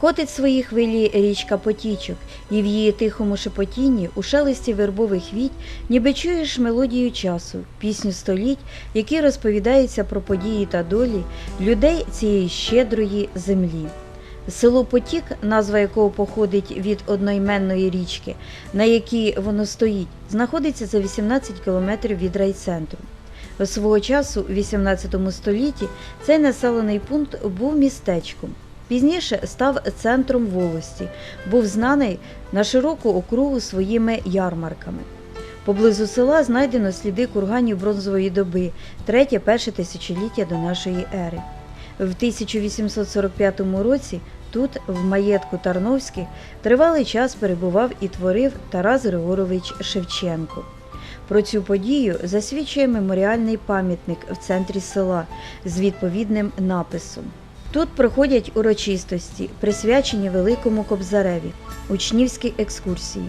Котить свої хвилі річка потічок, і в її тихому шепотінні, у шелесті вербових віть, ніби чуєш мелодію часу, пісню століть, які розповідаються про події та долі людей цієї щедрої землі. Село Потік, назва якого походить від одноіменної річки, на якій воно стоїть, знаходиться за 18 кілометрів від райцентру. Свого часу, у 18 столітті, цей населений пункт був містечком. Пізніше став центром волості, був знаний на широку округу своїми ярмарками. Поблизу села знайдено сліди курганів бронзової доби, третє-перше тисячоліття до нашої ери. В 1845 році тут, в маєтку Тарновських, тривалий час перебував і творив Тарас Григорович Шевченко. Про цю подію засвідчує меморіальний пам'ятник в центрі села з відповідним написом. Тут проходять урочистості, присвячені Великому Кобзареві, учнівські екскурсії.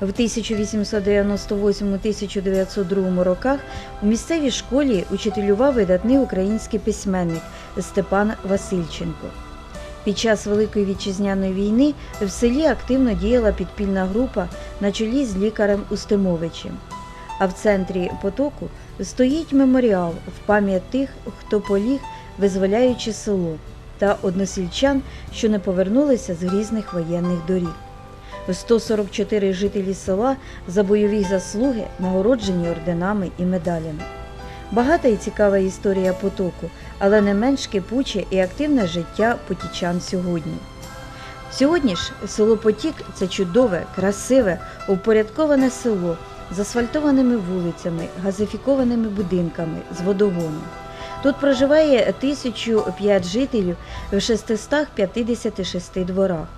В 1898-1902 роках у місцевій школі учителював видатний український письменник Степан Васильченко. Під час Великої вітчизняної війни в селі активно діяла підпільна група на чолі з лікарем Устимовичем. А в центрі потоку стоїть меморіал в пам'ять тих, хто поліг, визволяючи село, та односельчан, що не повернулися з грізних воєнних доріг. 144 жителі села за бойові заслуги нагороджені орденами і медалями. Багата і цікава історія потоку, але не менш кипуче і активне життя потічан сьогодні. Сьогодні ж село Потік це чудове, красиве, упорядковане село з асфальтованими вулицями, газифікованими будинками, з водогоном. Тут проживає 1005 жителів в 656 дворах.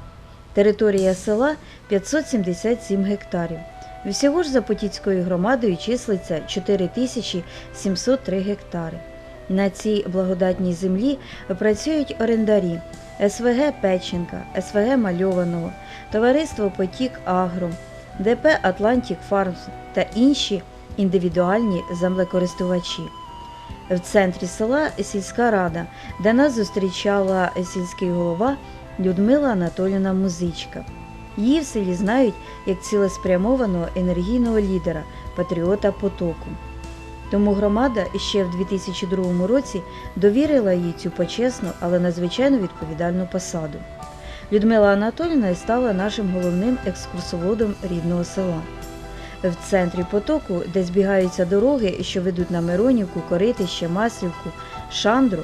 Територія села 577 гектарів. Всього ж за Потіцькою громадою числиться 4703 гектари. На цій благодатній землі працюють орендарі СВГ Печенка, СВГ Мальованого, Товариство Потік Агро, ДП Атлантік Фармс та інші індивідуальні землекористувачі. В центрі села сільська рада, де нас зустрічала сільський голова Людмила Анатоліна Музичка. Її в селі знають як цілеспрямованого енергійного лідера, патріота потоку. Тому громада ще в 2002 році довірила їй цю почесну, але надзвичайно відповідальну посаду. Людмила Анатоліна і стала нашим головним екскурсоводом рідного села. В центрі потоку, де збігаються дороги, що ведуть на Миронівку, Коритище, Маслівку, Шандру,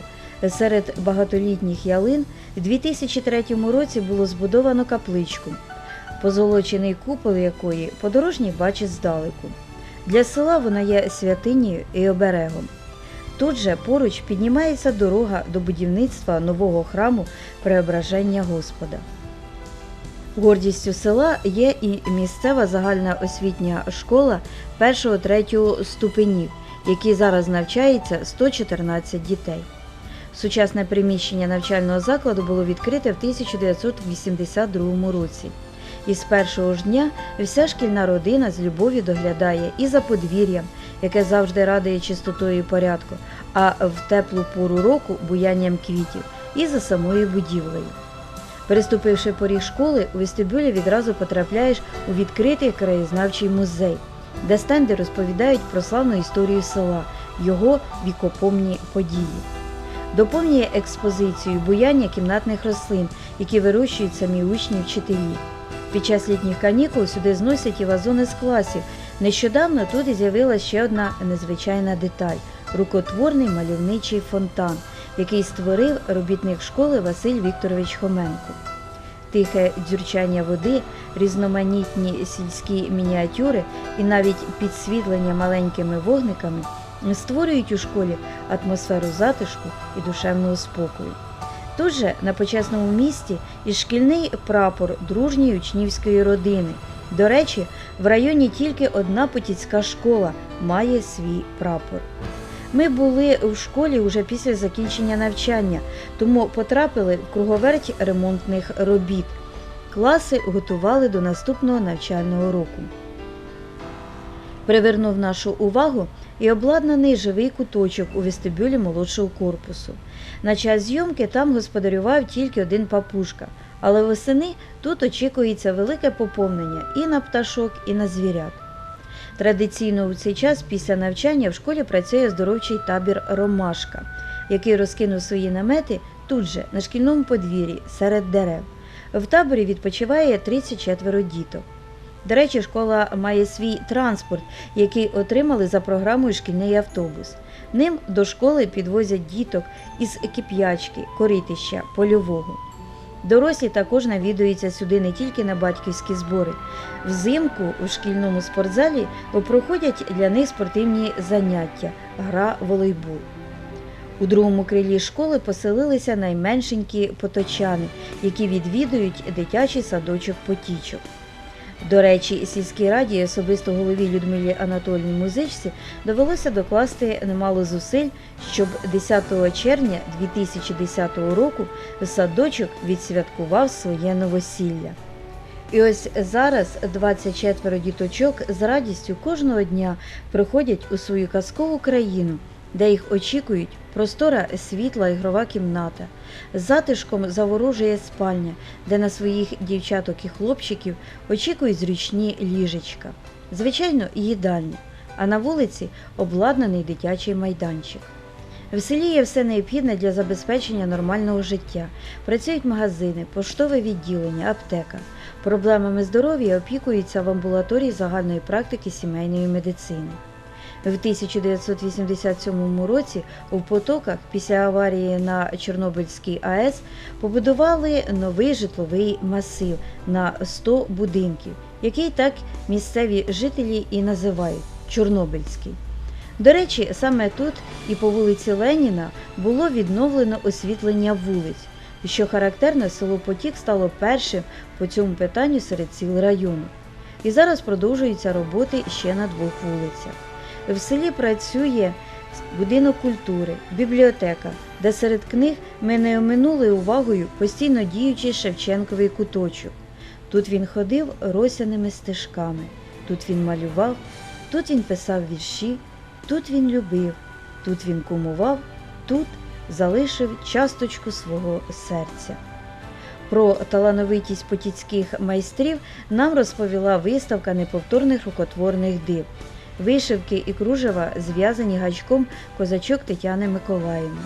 серед багатолітніх ялин в 2003 році було збудовано капличку, позолочений купол якої подорожній бачить здалеку. Для села вона є святинею і оберегом. Тут же поруч піднімається дорога до будівництва нового храму Преображення Господа. Гордістю села є і місцева загальна освітня школа 1-3 ступенів, якій зараз навчається 114 дітей. Сучасне приміщення навчального закладу було відкрите в 1982 році. І з першого ж дня вся шкільна родина з любов'ю доглядає і за подвір'ям, яке завжди радує чистотою і порядку, а в теплу пору року буянням квітів, і за самою будівлею. Переступивши поріг школи, у вестибюлі відразу потрапляєш у відкритий краєзнавчий музей, де стенди розповідають про славну історію села, його вікопомні події. Доповнює експозицію буяння кімнатних рослин, які вирощують самі учні вчителі. Під час літніх канікул сюди зносять і вазони з класів. Нещодавно тут і з'явилася ще одна незвичайна деталь рукотворний мальовничий фонтан, який створив робітник школи Василь Вікторович Хоменко. Тихе дзюрчання води, різноманітні сільські мініатюри і навіть підсвітлення маленькими вогниками створюють у школі атмосферу затишку і душевного спокою. Тут же на почесному місці і шкільний прапор дружньої учнівської родини. До речі, в районі тільки одна потіцька школа має свій прапор. Ми були в школі вже після закінчення навчання, тому потрапили в круговерть ремонтних робіт. Класи готували до наступного навчального року. Привернув нашу увагу і обладнаний живий куточок у вестибюлі молодшого корпусу. На час зйомки там господарював тільки один папушка, але восени тут очікується велике поповнення і на пташок, і на звірят. Традиційно у цей час після навчання в школі працює оздоровчий табір Ромашка, який розкинув свої намети тут же, на шкільному подвір'ї, серед дерев. В таборі відпочиває 34 діток. До речі, школа має свій транспорт, який отримали за програмою шкільний автобус. Ним до школи підвозять діток із кип'ячки, коритища, польового. Дорослі також навідуються сюди не тільки на батьківські збори. Взимку у шкільному спортзалі проходять для них спортивні заняття, гра волейбол. У другому крилі школи поселилися найменшенькі поточани, які відвідують дитячий садочок потічок. До речі, сільській раді особисто голові Людмилі Анатольній Музичці довелося докласти немало зусиль, щоб 10 червня 2010 року садочок відсвяткував своє новосілля. І ось зараз 24 діточок з радістю кожного дня приходять у свою казкову країну, де їх очікують простора світла ігрова кімната, затишком заворожує спальня, де на своїх дівчаток і хлопчиків очікують зручні ліжечка. Звичайно, їдальня, а на вулиці обладнаний дитячий майданчик. В селі є все необхідне для забезпечення нормального життя. Працюють магазини, поштове відділення, аптека. Проблемами здоров'я опікуються в амбулаторії загальної практики сімейної медицини. В 1987 році у потоках після аварії на Чорнобильській АЕС побудували новий житловий масив на 100 будинків, який так місцеві жителі і називають Чорнобильський. До речі, саме тут і по вулиці Леніна було відновлено освітлення вулиць. Що характерно, село Потік стало першим по цьому питанню серед сіл району. І зараз продовжуються роботи ще на двох вулицях. В селі працює будинок культури, бібліотека, де серед книг ми не оминули увагою постійно діючий Шевченковий куточок. Тут він ходив росяними стежками, тут він малював, тут він писав вірші, тут він любив, тут він кумував, тут залишив часточку свого серця. Про талановитість потіцьких майстрів нам розповіла виставка неповторних рукотворних див. Вишивки і кружева зв'язані гачком козачок Тетяни Миколаївни,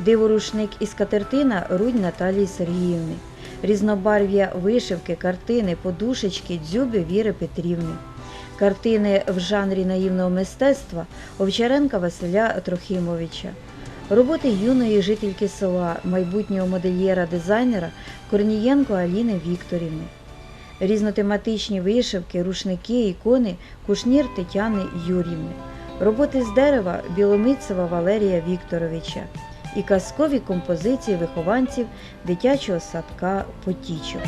диворушник і скатертина рудь Наталії Сергіївни, різнобарв'я вишивки, картини, подушечки дзюби Віри Петрівни, картини в жанрі наївного мистецтва Овчаренка Василя Трохимовича, роботи юної жительки села, майбутнього модельєра-дизайнера Корнієнко Аліни Вікторівни різнотематичні вишивки, рушники, ікони, кушнір Тетяни Юрівни, роботи з дерева Біломицева Валерія Вікторовича і казкові композиції вихованців дитячого садка Потічок.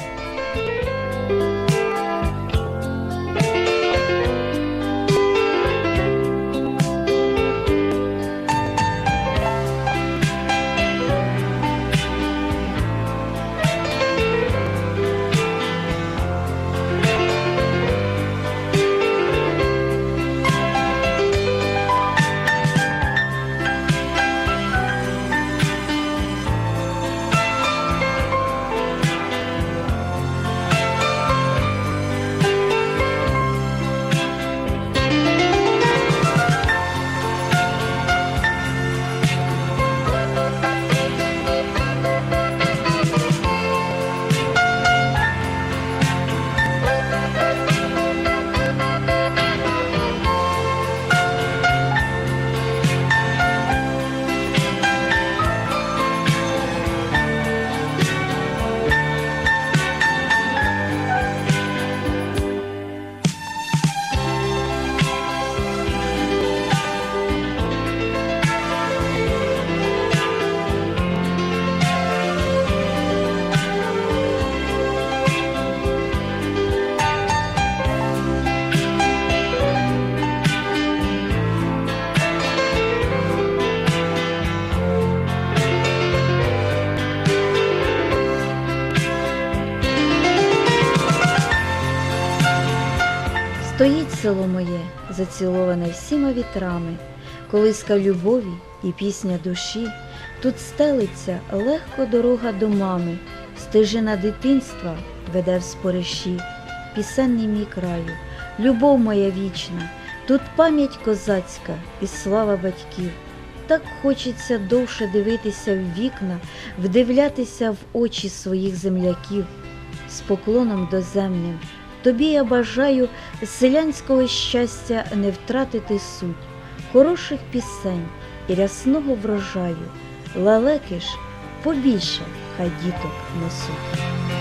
Село моє, заціловане всіма вітрами, колиска любові і пісня душі, тут стелиться легко дорога до мами, стежина дитинства веде в спориші, пісенний мій краю, любов моя вічна, тут пам'ять козацька і слава батьків. Так хочеться довше дивитися в вікна, вдивлятися в очі своїх земляків з поклоном доземним. Тобі я бажаю селянського щастя не втратити суть, хороших пісень і рясного врожаю. Лалеки ж побільше хай діток несуть.